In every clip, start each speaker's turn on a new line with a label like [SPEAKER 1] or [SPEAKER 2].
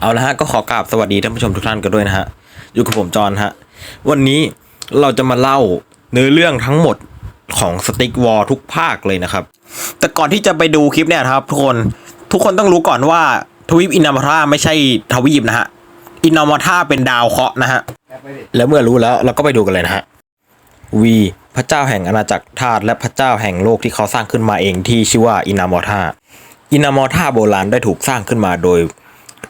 [SPEAKER 1] เอาละฮะก็ขอกราบสวัสดีท่านผู้ชมทุกท่านกันด้วยนะฮะอยู่กับผมจอนฮะวันนี้เราจะมาเล่าเนื้อเรื่องทั้งหมดของสติ๊กวอลทุกภาคเลยนะครับ แต่ก่อนที่จะไปดูคลิปเนี่ยครับ ทุกคนทุกคนต้องรู้ก่อนว่าทวีปอินนามาธาไม่ใช่ทวีปนะฮะอินามาธาเป็นดาวเคราะห์นะฮะแล้วเมื่อรู้แล้วเราก็ไปดูกันเลยนะฮะวีพระเจ้าแห่งอาณาจักรธาตุและพระเจ้าแห่งโลกที่เขาสร้างขึ้นมาเองที่ชื่อว่าอินามอธาอินามอธาโบราณได้ถูกสร้างขึ้นมาโดย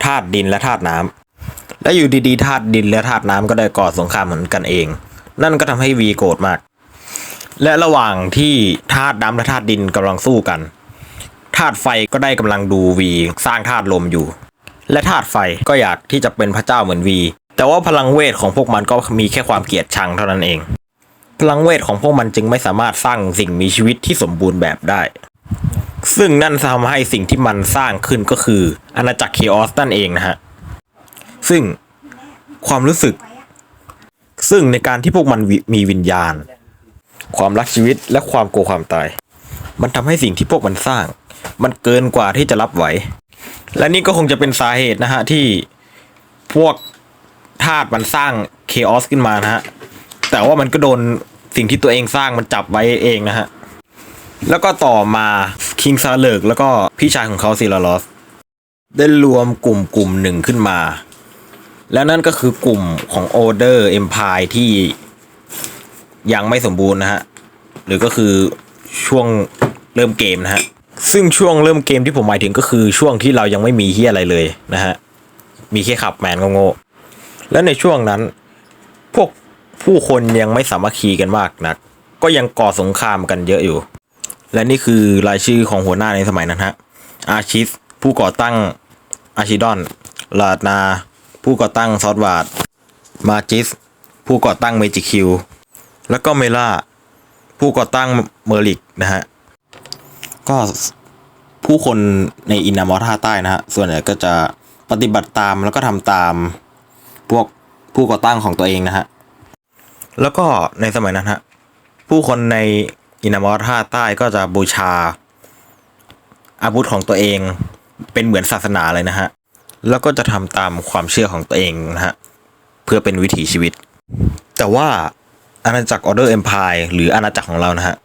[SPEAKER 1] ธาตุดินและธาตุน้ำและอยู่ดีๆธาตุดินและธาตุน้ำก็ได้ก่อสงครามเหมือนกันเอง นั่นก็ทำให้วีโกรธมาก และระหว่างที่ธาตุน้ำและธาตุดินกำลังสู้กันธาตุไฟก็ได้กำลังดูวีสร้างธาตุลมอยู่ และธาตุไฟก็อยากที่จะเป็นพระเจ้าเหมือนวี แต่ว่าพลังเวทของพวกมันก็มีแค่ความเกลียดชังเท่านั้นเอง พลังเวทของพวกมันจึงไม่สามารถสร้างสิ่งมีชีวิตที่สมบูรณ์แบบได้ ซึ่งนั่นทำให้สิ่งที่มันสร้างขึ้นก็คืออาณาจักรเคออสนั่นเองนะฮะ ซึ่งความรู้สึก ซึ่งในการที่พวกมันมีวิญญาณ ความรักชีวิตและความกลัวความตาย มันทำให้สิ่งที่พวกมันสร้าง มันเกินกว่าที่จะรับไหว และนี่ก็คงจะเป็นสาเหตุนะฮะที่พวกธาตุมันสร้างเคออสขึ้นมานะฮะ แต่ว่ามันก็โดนสิ่งที่ตัวเองสร้างมันจับไว้เองนะฮะ แล้วก็ต่อมา คิงซาเลิกแล้วก็พี่ชายของเขาซิลาลอสได้รวมกลุ่มกลุ่มหนึ่งขึ้นมา และนั่นก็คือกลุ่มของ Order Empire ที่ยังไม่สมบูรณ์นะฮะ หรือก็คือช่วงเริ่มเกมนะฮะ ซึ่งช่วงเริ่มเกมที่ผมหมายถึงก็คือช่วงที่เรายังไม่มีเฮียอะไรเลยนะฮะ มีแค่ขับแมนโง่ๆและในช่วงนั้น พวกผู้คนยังไม่สามัคคีกันมากนัก ก็ยังก่อสงครามกันเยอะอยู่ และนี่คือรายชื่อของหัวหน้าในสมัยนั้นฮะ อาชิสผู้ก่อตั้งอาชิดอน ลาดนา ผู้ก่อตั้งซอดวาด มาจิส ผู้ก่อตั้งเมจิคิว แล้วก็เมล่า ผู้ก่อตั้งเมอร์ลิกนะฮะ ก็ผู้คนในอินนามอท่าใต้นะฮะ ส่วนใหญ่ก็จะปฏิบัติตามแล้วก็ทำตามพวกผู้ก่อตั้งของตัวเองนะฮะ แล้วก็ในสมัยนั้นฮะ ผู้คนใน อินามอท่าใต้ก็จะบูชา อาวุธของตัวเอง เป็นเหมือนศาสนาเลยนะฮะ แล้วก็จะทำตามความเชื่อของตัวเองนะฮะ เพื่อเป็นวิถีชีวิต แต่ว่าอาณาจักรออเดอร์เอ็มพายหรืออาณาจักรของเรานะฮะ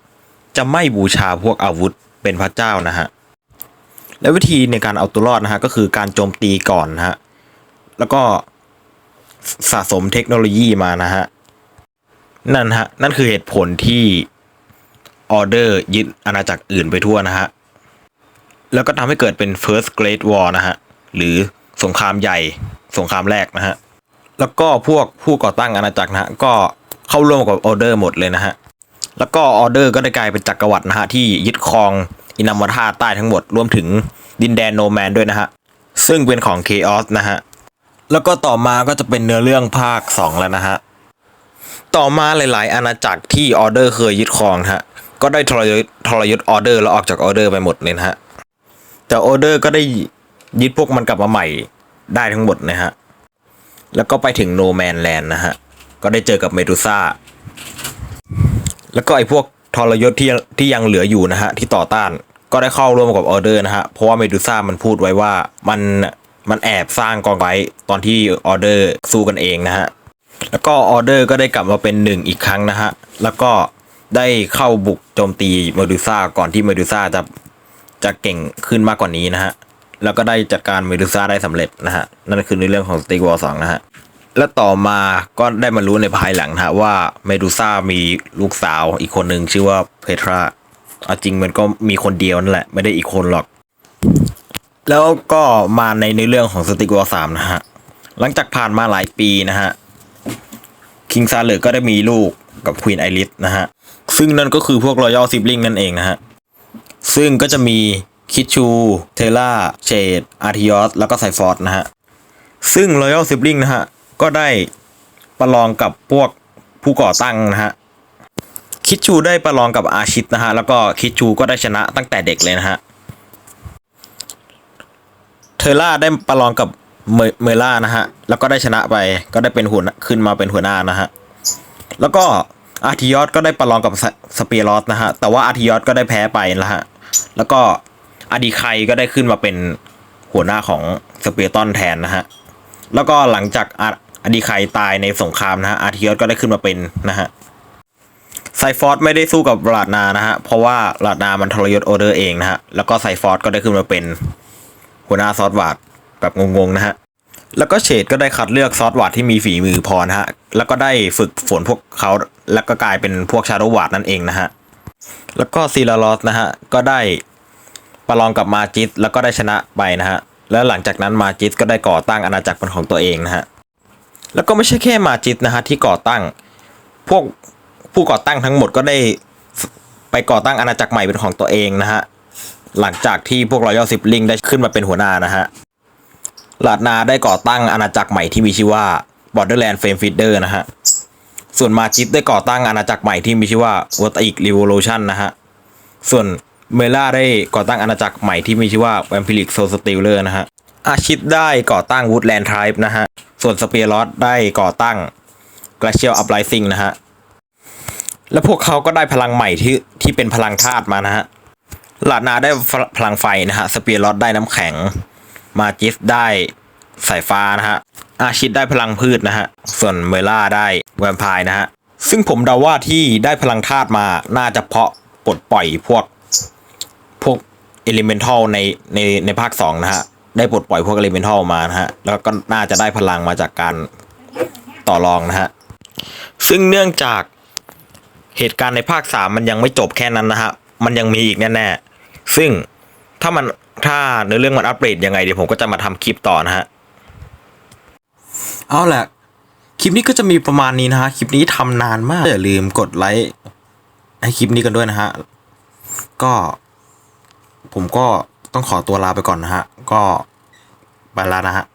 [SPEAKER 1] จะไม่บูชาพวกอาวุธเป็นพระเจ้านะฮะ และวิธีในการเอาตัวรอดนะฮะก็คือการโจมตีก่อนนะฮะ แล้วก็สะสมเทคโนโลยีมานะฮะ นั่นฮะ นั่นคือเหตุผลที่ ออเดอร์ยึดอาณาจักรอื่นไปทั่วนะฮะ แล้วก็ทำให้เกิดเป็น First Great War นะฮะ หรือสงครามใหญ่สงครามแรกนะฮะ แล้วก็พวกผู้ก่อตั้งอาณาจักรนะฮะ ก็เข้าร่วมกับออเดอร์หมดเลยนะฮะ แล้วก็ออเดอร์ก็ได้กลายเป็นจักรวรรดินะฮะ ที่ยึดครองอินามาธาใต้ทั้งหมดรวมถึงดินแดนโนแมนด้วยนะฮะ ซึ่งเป็นของเคออสนะฮะ แล้วก็ต่อมาก็จะเป็นเนื้อเรื่องภาค 2 แล้วนะฮะ ต่อมาหลาย ๆ อาณาจักรที่ออเดอร์เคยยึดครองนะฮะ ก็ได้ทรยศทรยศออเดอร์แล้วออกจากออเดอร์ไปหมดเลยนะฮะ แต่ออเดอร์ก็ได้ยึดพวกมันกลับมาใหม่ได้ทั้งหมดนะฮะ แล้วก็ไปถึงโนแมนแลนด์นะฮะ ก็ได้เจอกับเมดูซ่า แล้วก็ไอ้พวกทรยศที่ที่ยังเหลืออยู่นะฮะที่ต่อต้านก็ได้เข้าร่วมกับออเดอร์นะฮะ เพราะว่าเมดูซ่ามันพูดไว้ว่ามันมันแอบสร้างกองไว้ตอนที่ออเดอร์สู้กันเองนะฮะ แล้วก็ออเดอร์ก็ได้กลับมาเป็นหนึ่งอีกครั้งนะฮะ แล้วก็ ได้เข้าบุกโจมตีเมดูซ่าก่อนที่เมดูซ่าจะจะเก่งขึ้นมากกว่านี้นะฮะ แล้วก็ได้จัดการเมดูซ่าได้สำเร็จนะฮะ นั่นคือในเรื่องของสติกวอลสองนะฮะ และต่อมาก็ได้มารู้ในภายหลังนะฮะว่าเมดูซ่ามีลูกสาวอีกคนหนึ่งชื่อว่าเพทราเอาจริงมันก็มีคนเดียวนั่นแหละ ไม่ได้อีกคนหรอก แล้วก็มาในในเรื่องของสติกวอลสามนะฮะ หลังจากผ่านมาหลายปีนะฮะ คิงซาเลอร์ก็ได้มีลูกกับควีนไอริสนะฮะ ซึ่งนั่นก็คือพวกรอยัลซิบลิงนั่นเองนะฮะ ซึ่งก็จะมีคิดชู เทล่า เชด อาร์ทิออส แล้วก็ไซฟอร์ดนะฮะ ซึ่งรอยัลซิบลิงนะฮะ ก็ได้ประลองกับพวกผู้ก่อตั้งนะฮะ คิดชูได้ประลองกับอาชิตนะฮะ แล้วก็คิดชูก็ได้ชนะตั้งแต่เด็กเลยนะฮะ เทล่าได้ประลองกับเมเมล่านะฮะ แล้วก็ได้ชนะไป ก็ได้เป็นหัวขึ้นมาเป็นหัวหน้านะฮะ แล้วก็ อาร์ทิยอสก็ได้ประลองกับสสเปียรอสนะฮะ แต่ว่าอาร์ทิยอสก็ได้แพ้ไปนะฮะ แล้วก็อดีไคก็ได้ขึ้นมาเป็นหัวหน้าของสเปียตอนแทนนะฮะ แล้วก็หลังจากอาอดีไคตายในสงครามนะฮะอาร์ทียสก็ได้ขึ้นมาเป็นนะฮะไซฟอร์สไม่ได้สู้กับลาดนานะฮะ เพราะว่าลาดนามันทรยศโอเดอร์เองนะฮะ แล้วก็ไซฟอร์สก็ได้ขึ้นมาเป็นหัวหน้าซอสวาดแบบงงๆนะฮะ แล้วก็เฉดก็ได้คัดเลือกซอสวาดที่มีฝีมือพอนะฮะ แล้วก็ได้ฝึกฝนพวกเขา แล้วก็กลายเป็นพวกชาโดวาดนั่นเองนะฮะ แล้วก็ซีลาลอสนะฮะ ก็ได้ประลองกับมาจิสแล้วก็ได้ชนะไปนะฮะ แล้วหลังจากนั้นมาจิสก็ได้ก่อตั้งอาณาจักรเป็นของตัวเองนะฮะ แล้วก็ไม่ใช่แค่มาจิสนะฮะที่ก่อตั้ง พวกผู้ก่อตั้งทั้งหมดก็ได้ไปก่อตั้งอาณาจักรใหม่เป็นของตัวเองนะฮะ หลังจากที่พวกรอยัลซิบลิงได้ขึ้นมาเป็นหัวหน้านะฮะ ลาดนาได้ก่อตั้งอาณาจักรใหม่ที่มีชื่อว่า Borderland Flame Feeder นะฮะ ส่วนมาจิตได้ก่อตั้งอาณาจักรใหม่ที่มีชื่อว่า w a t a i c Revolution นะฮะ ส่วนเมล่าได้ก่อตั้งอาณาจักรใหม่ที่มีชื่อว่า Vampiric Soul Stealer นะฮะ อาชิตได้ก่อตั้ง Woodland Tribe นะฮะ ส่วนสเปียร์ลอสได้ก่อตั้ง Glacial Uprising นะฮะ และพวกเขาก็ได้พลังใหม่ที่ที่เป็นพลังธาตุมานะฮะลาดนาได้พลังไฟนะฮะ สเปียร์ลอสได้น้ำแข็ง มาจิสได้สายฟ้านะฮะ อาชิตได้พลังพืชนะฮะ ส่วนเมล่าได้แวมไพร์นะฮะ ซึ่งผมเดาว่าที่ได้พลังธาตุมา น่าจะเพราะปลดปล่อยพวก พวกเอลิเมนทัลในในในภาคสองนะฮะ ได้ปลดปล่อยพวกเอลิเมนทัลมานะฮะ แล้วก็น่าจะได้พลังมาจากการต่อรองนะฮะ ซึ่งเนื่องจากเหตุการณ์ในภาคสามมันยังไม่จบแค่นั้นนะฮะ มันยังมีอีกแน่ๆ ซึ่ง ถ้ามันถ้าเนื้อเรื่องมันอัปเดตยังไงเดี๋ยวผมก็จะมาทำคลิปต่อนะฮะ เอาแหละ คลิปนี้ก็จะมีประมาณนี้นะฮะ คลิปนี้ทำนานมาก อย่าลืมกดไลค์ให้คลิปนี้กันด้วยนะฮะ ก็ ผมก็ต้องขอตัวลาไปก่อนนะฮะ ก็ไปแล้วนะฮะ